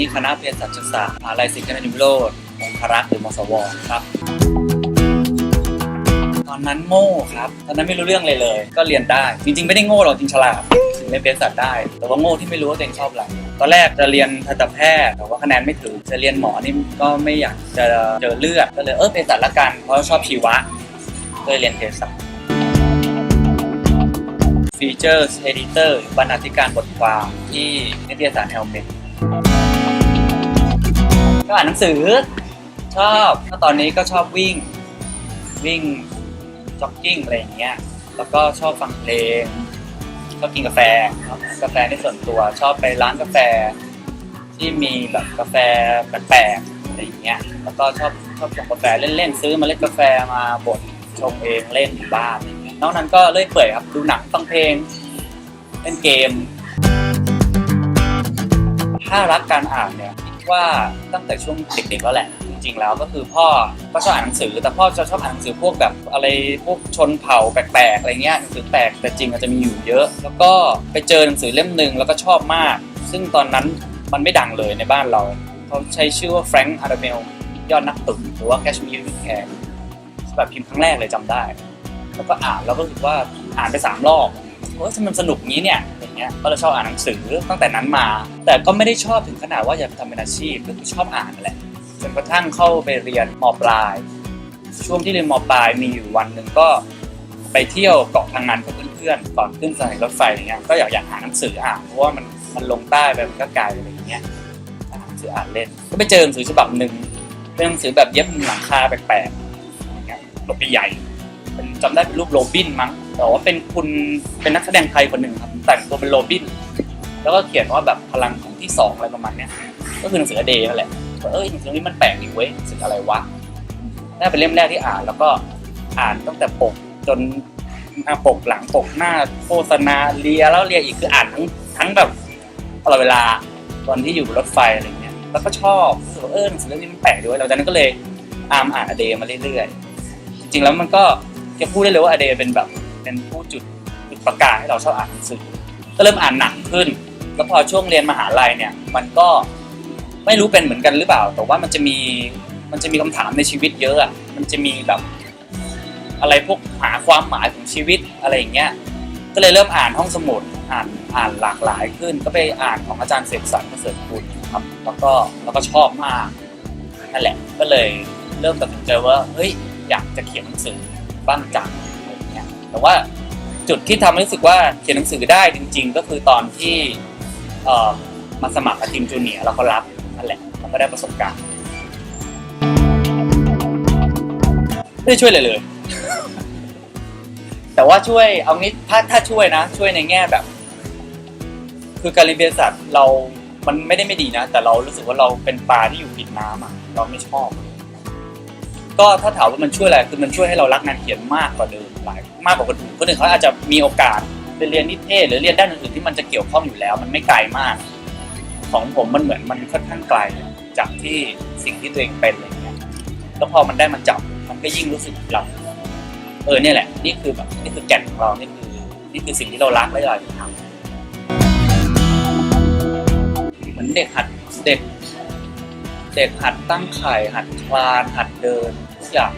นี่คณะเภสัชศาสตร์มหาลัยศิลปนิโรธองครักษ์หรือมสวครับตอนนั้นโง่ครับ ตอนนั้นไม่รู้เรื่องเลยเลย ก็เรียนได้ จริงๆ ไม่ได้โง่หรอกจริงฉลาดถึงเรียนเภสัชได้ แต่ว่าโง่ที่ไม่รู้ว่าตัวเองชอบอะไรตอนแรกจะเรียนทันตแพทย์แต่ว่าคะแนนไม่ถึง จะเรียนหมอนี่ก็ไม่อยากจะเจอเลือด ก็เลยเออเภสัชละกัน เพราะชอบชีวะ ก็เลยเรียนเภสัชฟีเจอร์เอดิเตอร์บรรณาธิการบทความที่นิตยสารเฮลเมต ก็อ่านหนังสือ ชอบก็ตอนนี้ก็ชอบวิ่ง วิ่งจ็อกกิ้งอะไรอย่างเงี้ย แล้วก็ชอบฟังเพลง ชอบกินกาแฟครับกาแฟในส่วนตัว ชอบไปร้านกาแฟ ที่มีแบบกาแฟแปลกๆอะไรอย่างเงี้ย แล้วก็ชอบชอบชงกาแฟเล่นๆซื้อมาเล็ดกาแฟมาบดชงเองเล่นอยู่บ้านอะไรอย่างเงี้ยนอกนั้นก็เลื่อยเปื่อยครับดูหนังฟังเพลงเล่นเกม ถ้ารักการอ่านเนี่ย ว่าตั้งแต่ช่วงเด็กๆแล้วแหละ จริงๆแล้วก็คือพ่อก็ชอบอ่านหนังสือ แต่พ่อจะชอบอ่านหนังสือพวกแบบอะไรพวกชนเผ่าแปลกๆอะไรเงี้ยหนังสือแปลกแต่จริงอาจจะมีอยู่เยอะ แล้วก็ไปเจอหนังสือเล่มหนึ่งแล้วก็ชอบมาก ซึ่งตอนนั้นมันไม่ดังเลยในบ้านเราเขาใช้ชื่อว่าแฟรงค์อาร์เมลยอดนักตุนหรือว่าแคชมีร์วิแคนแบบพิมพ์ครั้งแรกเลยจำได้ แล้วก็อ่านแล้วก็รู้สึกว่าอ่านไปสามรอบ โอ้ยทำไมมันสนุกงี้เนี่ยอย่างเงี้ยก็เลยชอบอ่านหนังสือตั้งแต่นั้นมา แต่ก็ไม่ได้ชอบถึงขนาดว่าอยากทำเป็นอาชีพก็คือชอบอ่านนั่นแหละจนกระทั่งเข้าไปเรียนมปลาย ช่วงที่เรียนมปลายมีอยู่วันหนึ่งก็ไปเที่ยวเกาะพังงานกับเพื่อนๆก่อนขึ้นสถานีรถไฟอย่างเงี้ยก็อยากอยากหาหนังสืออ่านเพราะว่ามันมันลงใต้ไปมันก็ไกลอะไรอย่างเงี้ยหาหนังสืออ่านเล่น ก็ไปเจอหนังสือฉบับหนึ่งเป็นหนังสือแบบเย็บหลังคาแปลกๆอย่างเงี้ยรถใหญ่เป็นจำได้เป็นรูปโรบินมั้ง แต่ว่าเป็นคุณเป็นนักแสดงไทยคนหนึ่งครับ แต่งตัวเป็นโรบิน แล้วก็เขียนว่าแบบพลังของที่สองอะไรประมาณเนี้ยก็คือหนังสือเดย์นั่นแหละว่าเอ้ยหนังสือนี้มันแปลกดีเว้ยหนังสืออะไรวะน่าเป็นเล่มแรกที่อ่าน แล้วก็อ่านตั้งแต่ปกจนหน้าปกหลังปกหน้าโฆษณาเลียแล้วเลียอีกคืออ่านทั้งทั้งแบบตลอดเวลาตอนที่อยู่บนรถไฟอะไรเงี้ย แล้วก็ชอบรู้สึกว่าเออหนังสือเล่มนี้มันแปลกดีเว้ยหลังจากนั้นก็เลยอามอ่านอเดย์มาเรื่อยๆจริงๆแล้วมันก็จะพูดได้เลยว่าอเดย์เป็นแบบ เป็นผู้จุดจุดประกายให้เราชอบอ่านหนังสือก็เริ่มอ่านหนักขึ้น แล้วพอช่วงเรียนมหาลัยเนี่ยมันก็ไม่รู้เป็นเหมือนกันหรือเปล่า แต่ว่ามันจะมีมันจะมีคำถามในชีวิตเยอะอะมันจะมีแบบอะไรพวกหาความหมายของชีวิตอะไรอย่างเงี้ยก็เลยเริ่มอ่านห้องสมุดอ่านอ่านหลากหลายขึ้น ก็ไปอ่านของอาจารย์เสกสรรเสริฐคุณครับแล้วก็แล้วก็ชอบมากนั่นแหละก็เลยเริ่มตัดสินใจว่าเฮ้ยอยากจะเขียนหนังสือบ้างจัง แต่ว่าจุดที่ทำให้รู้สึกว่าเขียนหนังสือได้จริง ๆ ก็คือตอนที่เอ่อมาสมัครกับทีมจูเนียร์แล้วก็รับนั่นแหละแล้วก็ได้ประสบการณ์ไม่ได้ช่วยเลยเลย แต่ว่าช่วยเอางี้ถ้าถ้าช่วยนะ ช่วยในแง่แบบ คือการเรียนเภสัชเรา มันไม่ได้ไม่ดีนะ แต่เรารู้สึกว่าเราเป็นปลาที่อยู่ผิดน้ำอะเราไม่ชอบ ก็ถ้าถามว่ามันช่วยอะไรคือมันช่วยให้เรารักงานเขียนมากกว่าเดิม หลายมากกว่าคนอื่นคนอื่นเขาอาจจะมีโอกาสไปเรียนนิเทศ หรือเรียนด้านอื่นๆที่มันจะเกี่ยวข้องอยู่แล้ว มันไม่ไกลมาก ของผมมันเหมือนมันค่อนข้างไกลจากที่สิ่งที่ตัวเองเป็นอะไรเงี้ยแล้วพอมันได้มันจับมันก็ยิ่งรู้สึกเราเออเนี่ยแหละ นี่คือแบบนี่คือแก่นของเรานี่คือนี่คือสิ่งที่เรารักและเราอยากจะทำเหมือนเด็กหัดเด็ก เด็กหัดตั้งไข่หัดคลานหัดเดินทุกอย่าง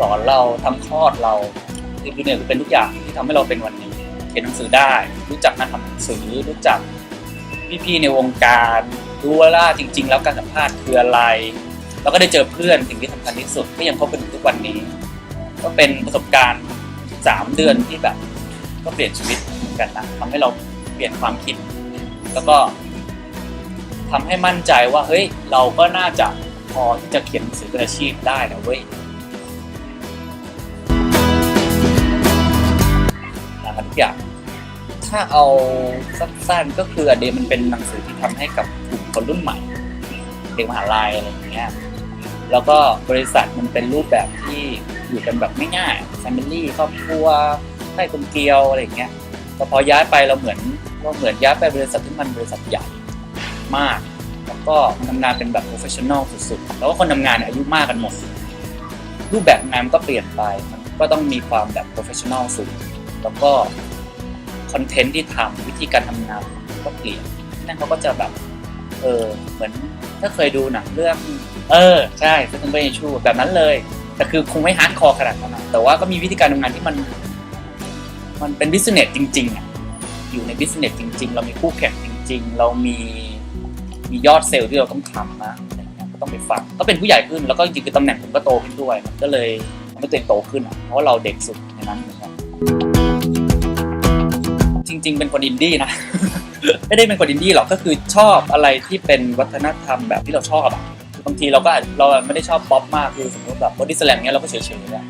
สอนเราทำคลอดเราคือเนี่ยคือเป็นทุกอย่างที่ทำให้เราเป็นวันนี้เขียนหนังสือได้ รู้จักนักทำหนังสือรู้จักพี่ๆในวงการรู้ว่าจริง ๆ แล้วการสัมภาษณ์คืออะไรแล้วก็ได้เจอเพื่อนสิ่งที่สำคัญที่สุดก็ยังคบกันถึงทุกวันนี้ ก็เป็นประสบการณ์สามเดือนที่แบบ ก็เปลี่ยนชีวิตเหมือนกันนะทำให้เราเปลี่ยนความคิด แล้วก็ทำให้มั่นใจว่าเฮ้ยเราก็น่าจะพอที่จะเขียนหนังสือเป็นอาชีพได้นะเว้ย อย่าง ถ้าเอาสั้นๆก็คืออเดมันเป็นหนังสือที่ทำให้กับกลุ่มคนรุ่นใหม่ เด็กมหาลัยอะไรอย่างเงี้ยแล้วก็บริษัทมันเป็นรูปแบบที่อยู่กันแบบไม่ง่ายๆ family ครอบครัวใต้กลมเกลียวอะไรอย่างเงี้ยแต่พอย้ายไปเราเหมือนเราเหมือนย้ายไปบริษัทที่มันบริษัทใหญ่มาก แล้วก็มันทำงานเป็นแบบ professional สุดๆ แล้วก็คนทำงานอายุมากกันหมด รูปแบบงานมันก็เปลี่ยนไป มันก็ต้องมีความแบบ professional สูง แล้วก็ คอนเทนต์ที่ทำวิธีการทำงานก็เปลี่ยนนั่นเขาก็จะแบบ เออเหมือนถ้าเคยดูหนังเรื่อง เออ ใช่ซึ่งเป็นชูแบบนั้นเลย แต่คือคงไม่ฮาร์ดคอร์ขนาดนั้นแต่ว่าก็มีวิธีการทำงานที่มัน มันเป็นบิสเนสจริงๆอะอยู่ในบิสเนสจริง ๆ เรามีคู่แข่งจริง ๆ เรามีมียอดเซลล์ที่เราต้องทำนะอะไรเงี้ยก็ต้องไปฟังก็เป็นผู้ใหญ่ขึ้นแล้วก็จริงๆคือตำแหน่งผมก็โตขึ้นด้วยมันก็เลยทำให้ตัวเองโตขึ้นอะเพราะว่าเราเด็กสุดในนั้นเหมือนกัน จริง ๆ เป็นคนอินดี้นะ ไม่ได้เป็นคนอินดี้หรอกก็คือชอบอะไรที่เป็นวัฒนธรรมแบบที่เราชอบอะบางทีเราก็อาจเราไม่ได้ชอบป๊อปมากคือสมมติแบบบอดี้สแลมเงี้ยเราก็เฉยๆอะ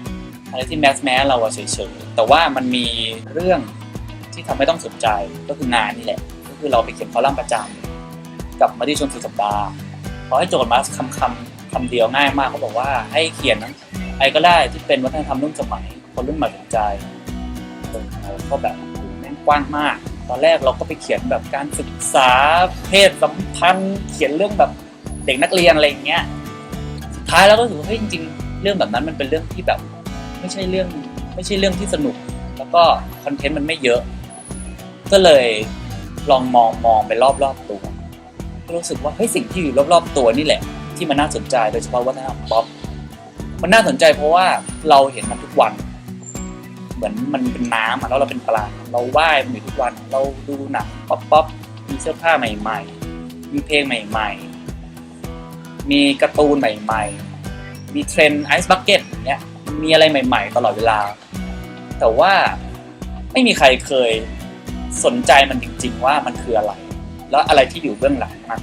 อะไรที่แมสแมสเราอะเฉยๆแต่ว่ามันมีเรื่องที่ทำให้ต้องสนใจก็คืองานนี่แหละ ก็คือเราไปเขียนคอลัมน์ประจำกับมาที่ชนสุดสัปดาห์ขอให้โจทย์มาคำคำคำเดียวง่ายมากเขาบอกว่าให้เขียนอะไรก็ได้ที่เป็นวัฒนธรรมรุ่นสมัยคนรุ่นใหม่สนใจเออเราก็แบบ กว้างมาก ตอนแรกเราก็ไปเขียนแบบการศึกษาเพศสัมพันธ์ เขียนเรื่องแบบเด็กนักเรียนอะไรอย่างเงี้ยสุดท้ายแล้วก็รู้สึกว่าเฮ้ยจริง ๆ เรื่องแบบนั้นมันเป็นเรื่องที่แบบ ไม่ใช่เรื่องไม่ใช่เรื่องที่สนุก แล้วก็คอนเทนต์มันไม่เยอะ ก็เลยลองมองมองไปรอบๆตัวก็รู้สึกว่าเฮ้ยสิ่งที่อยู่รอบๆตัวนี่แหละ ที่มันน่าสนใจโดยเฉพาะวัฒนธรรมป๊อปมันน่าสนใจเพราะว่าเราเห็นมันทุกวัน เหมือนมันเป็นน้ำอะแล้วเราเป็นปลา เราว่ายมันอยู่ทุกวัน เราดูหนังป๊อปป๊อปมีเสื้อผ้าใหม่ ๆ มีเพลงใหม่ ๆ มีการ์ตูนใหม่ ๆ มีเทรนด์ไอซ์บักเก็ตอย่างเงี้ยมีอะไรใหม่ ๆ ตลอดเวลา แต่ว่าไม่มีใครเคยสนใจมันจริง ๆ ว่ามันคืออะไร แล้วอะไรที่อยู่เบื้องหลังมัน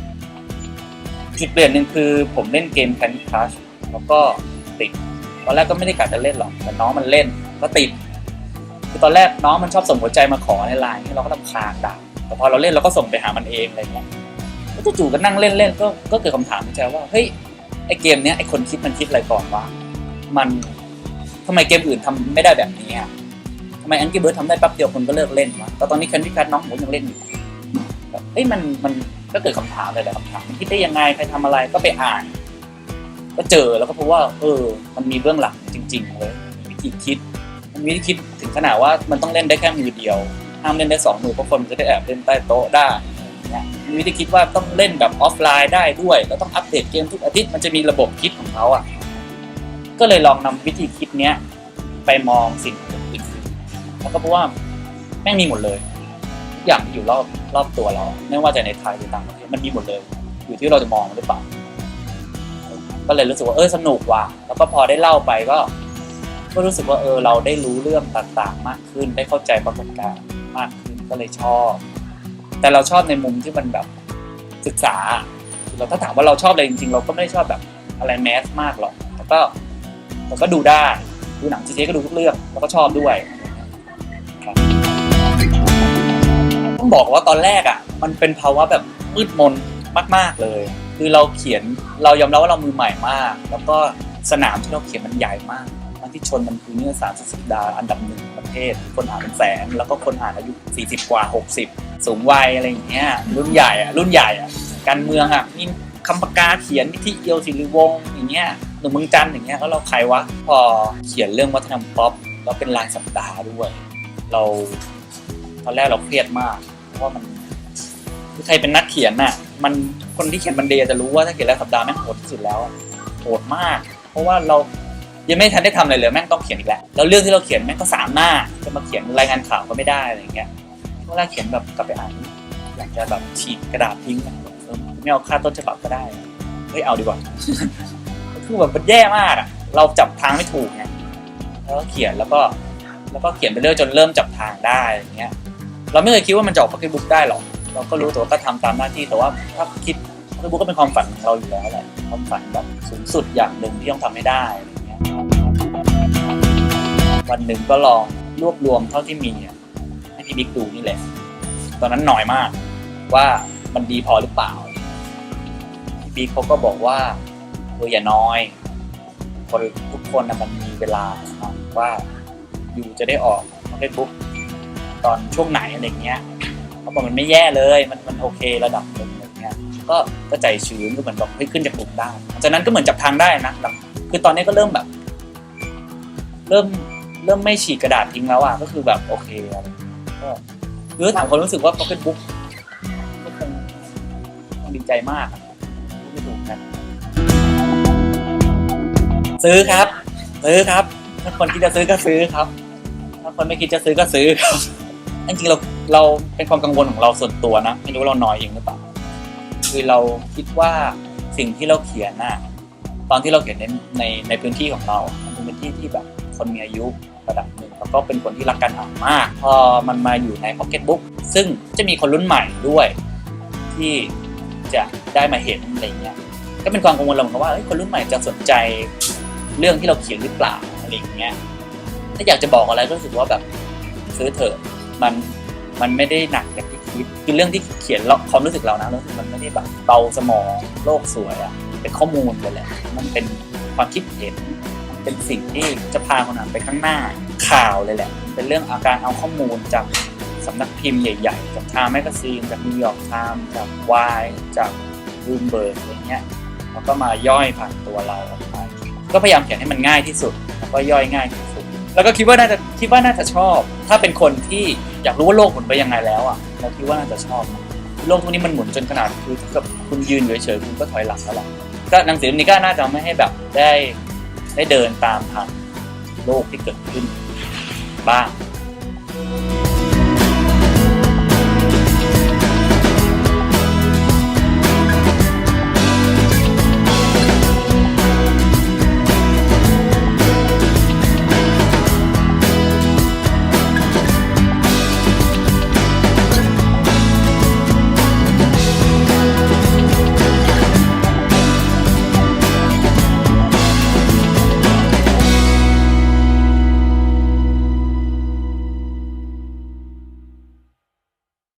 จุดเปลี่ยนหนึ่งคือผมเล่นเกม Candy Crush แล้วก็ติดตอนแรกก็ไม่ได้กะจะเล่นหรอกแต่น้องมันเล่นก็ติด คือตอนแรกน้องมันชอบส่งหัวใจมาขอในไลน์เราก็ลำคาญด่าแต่พอเราเล่นเราก็ส่งไปหามันเองอะไรเงี้ยแล้วจู่ๆก็นั่งเล่นเล่นๆก็ก็เกิดคำถามในใจว่าเฮ้ยไอเกมเนี้ยไอคนคิดมันคิดอะไรก่อนวะมันทำไมเกมอื่นทำไม่ได้แบบนี้อะทำไมอันกี้เบิร์ดทำได้แป๊บเดียวคนก็เลิกเล่นวะแต่ตอนนี้แคนดี้คัทน้องผมยังเล่นอยู่แบบเฮ้ยมันมันก็เกิดคำถามเลยแหละคำถามมันคิดได้ยังไงใครทำอะไรก็ไปอ่าน ก็เจอแล้วก็พบว่า เออ มันมีเบื้องหลังจริงๆเลยมีวิธีคิด มันมีวิธีคิดถึงขนาดว่ามันต้องเล่นได้แค่มือเดียวห้ามเล่นได้สองมือเพราะคนมันจะได้แอบเล่นใต้โต๊ะได้เนี่ยมีวิธีคิดว่าต้องเล่นแบบออฟไลน์ได้ด้วยแล้วต้องอัปเดตเกมทุกอาทิตย์มันจะมีระบบคิดของเขาอะก็เลยลองนำวิธีคิดเนี้ยไปมองสิ่งอื่นๆแล้วก็พบว่าแม่งมีหมดเลยทุกอย่างที่อยู่รอบรอบตัวเรา ไม่ว่าจะในไทยหรือต่างประเทศมันมีหมดเลย อยู่ที่เราจะมองมันหรือเปล่าก็เลยรู้สึกว่าเออสนุกว่ะแล้วก็พอได้เล่าไปก็ ก็รู้สึกว่าเออเราได้รู้เรื่องต่างๆ มากขึ้น ได้เข้าใจปรากฏการณ์มากขึ้นก็เลยชอบ แต่เราชอบในมุมที่มันแบบศึกษา เราถ้าถามว่าเราชอบอะไรจริงๆ เราก็ไม่ได้ชอบแบบอะไรแมสมากหรอกแต่ก็แต่ก็ดูได้ดูหนังจีเจก็ดูทุกเรื่องแล้วก็ชอบด้วยต้องบอกว่าตอนแรกอะ มันเป็นภาวะแบบมืดมนมาก ๆเลย คือเราเขียนเรายอมรับว่าเรามือใหม่มาก แล้วก็สนามที่เราเขียนมันใหญ่มาก ทั้งที่ชนมันคือเนื้อสารสุดสัปดาห์อันดับหนึ่งประเทศ คนอ่านเป็นแสน แล้วก็คนอ่านอายุ 40 กว่า 60 สูงวัยอะไรอย่างเงี้ยรุ่นใหญ่อะรุ่นใหญ่อะการเมืองอะมีคำปากกาเขียนนิธิเอียวศิริวงศ์อย่างเงี้ยหนุ่มเมืองจันอย่างเงี้ยแล้วเราใครวะพอเขียนเรื่องวัฒนธรรมป๊อปแล้วเป็นรายสัปดาห์ด้วย เราตอนแรกเราเครียดมากเพราะว่ามันคือใครเป็นนักเขียนน่ะ มันคนที่เขียนบันเดย์จะรู้ว่าถ้าเขียนรายสัปดาห์แม่งโหดที่สุดแล้วโหดมาก เพราะว่าเรา ยังไม่ทันได้ทำอะไรเลยแม่งต้องเขียนอีกแล้วแล้วเรื่องที่เราเขียนแม่งก็สามหน้าจะมาเขียนรายงานข่าวก็ไม่ได้อะไรอย่างเงี้ยเวลาเขียนแบบกลับไปอ่านอยากจะแบบฉีกกระดาษทิ้งอะเออไม่เอาค่าต้นฉบับก็ได้เฮ้ยเอาดีกว่า คือแบบมันแย่มากอะเราจับทางไม่ถูกไงแล้วก็เขียนแล้วก็แล้วก็เขียนไปเรื่อยจนเริ่มจับทางได้อย่างเงี้ย เราไม่เคยคิดว่ามันจะออกพ็อกเก็ตบุ๊กได้หรอก เราก็รู้แต่ว่าก็ทำตามหน้าที่แต่ว่าถ้าคิดพ็อกเก็ตบุ๊กก็เป็นความฝันของเราอยู่แล้วแหละความฝันแบบสูงสุดอย่างหนึ่งที่ต้องทำให้ได้ วันหนึ่งก็ลองรวบรวมเท่าที่มีให้พี่บิ๊กดูนี่แหละ ตอนนั้นหน่อยมากว่ามันดีพอหรือเปล่าพี่บิ๊กเขาก็บอกว่าเอออย่าน้อย คนทุกคนนะมันมีเวลาว่าอยู่จะได้ออกเก็ตบุ๊กตอนช่วงไหนอะไรเงี้ยเขาบอกมันไม่แย่เลยมันมันโอเคระดับหนึ่งอะไรเงี้ยก็ก็ใจชื้นก็เหมือนแบบเฮ้ยขึ้นจากหลุมได้จากนั้นก็เหมือนจับทางได้นะแบบคือตอนนี้ก็เริ่มแบบ เริ่ม เริ่มไม่ฉีกกระดาษทิ้งแล้วอะก็คือแบบโอเคอะไรก็คือถามความรู้สึกว่าพ็อกเก็ตบุ๊กก็คงคงดีใจมากไม่ถูกนะซื้อครับ ซื้อครับ ถ้าคนคิดจะซื้อก็ซื้อครับ ถ้าคนไม่คิดจะซื้อก็ซื้อครับจริงๆเราเราเป็นความกังวลของเราส่วนตัวนะไม่รู้เราน้อยเองหรือเปล่าคือเราคิดว่าสิ่งที่เราเขียนน่ะตอนที่เราเขียนในในในพื้นที่ของเรา มันเป็นพื้นที่ที่แบบคนมีอายุ ระดับหนึ่งแล้วก็เป็นคนที่รักการอ่านมาก พอมันมาอยู่ในพ็อกเก็ตบุ๊กซึ่งจะมีคนรุ่นใหม่ด้วย ที่จะได้มาเห็นอะไรเงี้ยก็เป็นความกังวลเราเหมือนกันว่าคนรุ่นใหม่จะสนใจเรื่องที่เราเขียนหรือเปล่าอะไรเงี้ยถ้าอยากจะบอกอะไรก็รู้สึกว่าแบบซื้อเถอะมันมันไม่ได้หนักอย่างที่คิดคือเรื่องที่เขียนเราความรู้สึกเรานะรู้สึกมันไม่ได้แบบเบาสมองโลกสวยอะเป็นข้อมูลไปแหละมันเป็นความคิดเห็น เป็นสิ่งที่จะพาคนอ่านไปข้างหน้าข่าวเลยแหละ เป็นเรื่องอาการเอาข้อมูลจากสำนักพิมพ์ใหญ่ ๆ จากทามแมกซีนจากนิวยอร์กไทม์จากวายจากรูมเบิร์กอะไรเงี้ยแล้วก็มาย่อยผ่านตัวเราออกไปก็พยายามเขียนให้มันง่ายที่สุด แล้วก็ย่อยง่ายที่สุด แล้วก็คิดว่าน่าจะคิดว่าน่าจะชอบ ถ้าเป็นคนที่อยากรู้ว่าโลกหมุนไปยังไงแล้วอะเราคิดว่าน่าจะชอบโลกทุกนี้มันหมุนจนขนาดคือกับคุณยืนเฉยๆคุณก็ถอยหลังแล้วล่ะก็หนังสือเล่มนี้ก็น่าจะไม่ให้แบบได้ ได้เดินตามทางโลกที่เกิดขึ้นบ้าง